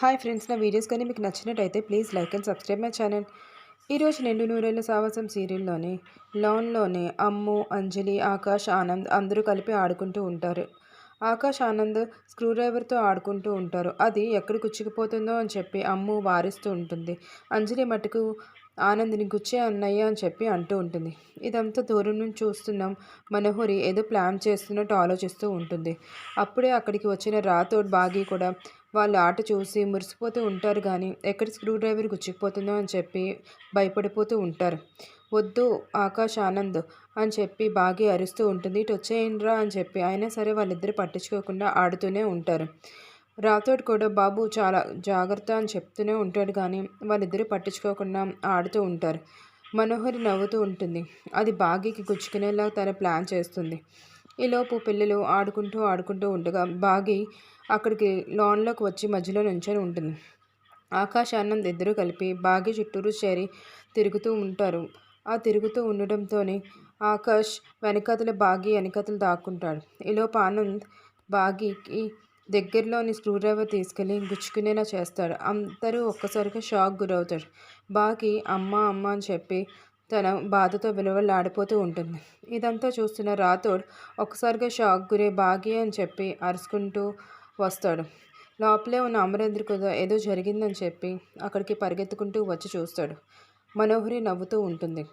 Hi friends నా videos కానీ మీకు నచ్చినట్టయితే please like and subscribe my channel. ఈరోజు నిండు నూరేళ్ళ సావాసం సీరియల్లోని లాన్లోనే అమ్ము అంజలి ఆకాష్ ఆనంద్ అందరూ కలిపి ఆడుకుంటూ ఉంటారు. ఆకాష్ ఆనంద్ స్క్రూ డ్రైవర్తో ఆడుకుంటూ ఉంటారు. అది ఎక్కడ కుచ్చుకుపోతుందో అని చెప్పి అమ్ము వారిస్తూ ఉంటుంది. అంజలి మటుకు ఆనంద్ని గుచ్చే అన్నయ్య అని చెప్పి అంటూ ఉంటుంది. ఇదంతా దూరం నుంచి చూస్తున్నాం. మనోహరి ఏదో ప్లాన్ చేస్తున్నట్టు ఆలోచిస్తూ ఉంటుంది. అప్పుడే అక్కడికి వచ్చిన రాథోడ్ బాగి కూడా వాళ్ళ ఆట చూసి మురిసిపోతూ ఉంటారు కానీ ఎక్కడ స్క్రూ డ్రైవర్ గుచ్చిపోతుందో అని చెప్పి భయపడిపోతూ ఉంటారు. వద్దు ఆకాష్ ఆనంద్ అని చెప్పి బాగా అరుస్తూ ఉంటుంది. ఇటు వచ్చేయండిరా అని చెప్పి అయినా సరే వాళ్ళిద్దరు పట్టించుకోకుండా ఆడుతూనే ఉంటారు. రాథోడ్ కూడా బాబు చాలా జాగ్రత్త అని చెప్తూనే ఉంటాడు కానీ వాళ్ళిద్దరూ పట్టించుకోకుండా ఆడుతూ ఉంటారు. మనోహరి నవ్వుతూ ఉంటుంది. అది బాగీకి గుచ్చుకునేలా తన ప్లాన్ చేస్తుంది. ఈలోపు పిల్లలు ఆడుకుంటూ ఆడుకుంటూ ఉండగా బాగి అక్కడికి లాన్లోకి వచ్చి మధ్యలో నుంచొని ఉంటుంది. ఆకాశ ఆనంద్ ఇద్దరు కలిపి బాగి చుట్టూరు చేరి తిరుగుతూ ఉంటారు. ఆ తిరుగుతూ ఉండటంతోనే ఆకాష్ వెనకతల బాగి వెనకతలు దాక్కుంటాడు. ఈలోపు ఆనంద్ బాగికి దగ్గరలోని స్క్రూ డ్రైవర్ తీసుకెళ్ళి గుచ్చుకునేలా చేస్తాడు. అందరూ ఒక్కసారిగా షాక్ గురవుతాడు బాకి అమ్మ అమ్మ అని చెప్పి తన బాధతో విలువలాడిపోతూ ఉంటుంది. ఇదంతా చూస్తున్న రాథోడ్ ఒక్కసారిగా షాక్ గురే బాగి అని చెప్పి అరుచుకుంటూ వస్తాడు. లోపలే ఉన్న అమరేంద్ర కూడా ఏదో జరిగిందని చెప్పి అక్కడికి పరిగెత్తుకుంటూ వచ్చి చూస్తాడు. మనోహరి నవ్వుతూ ఉంటుంది.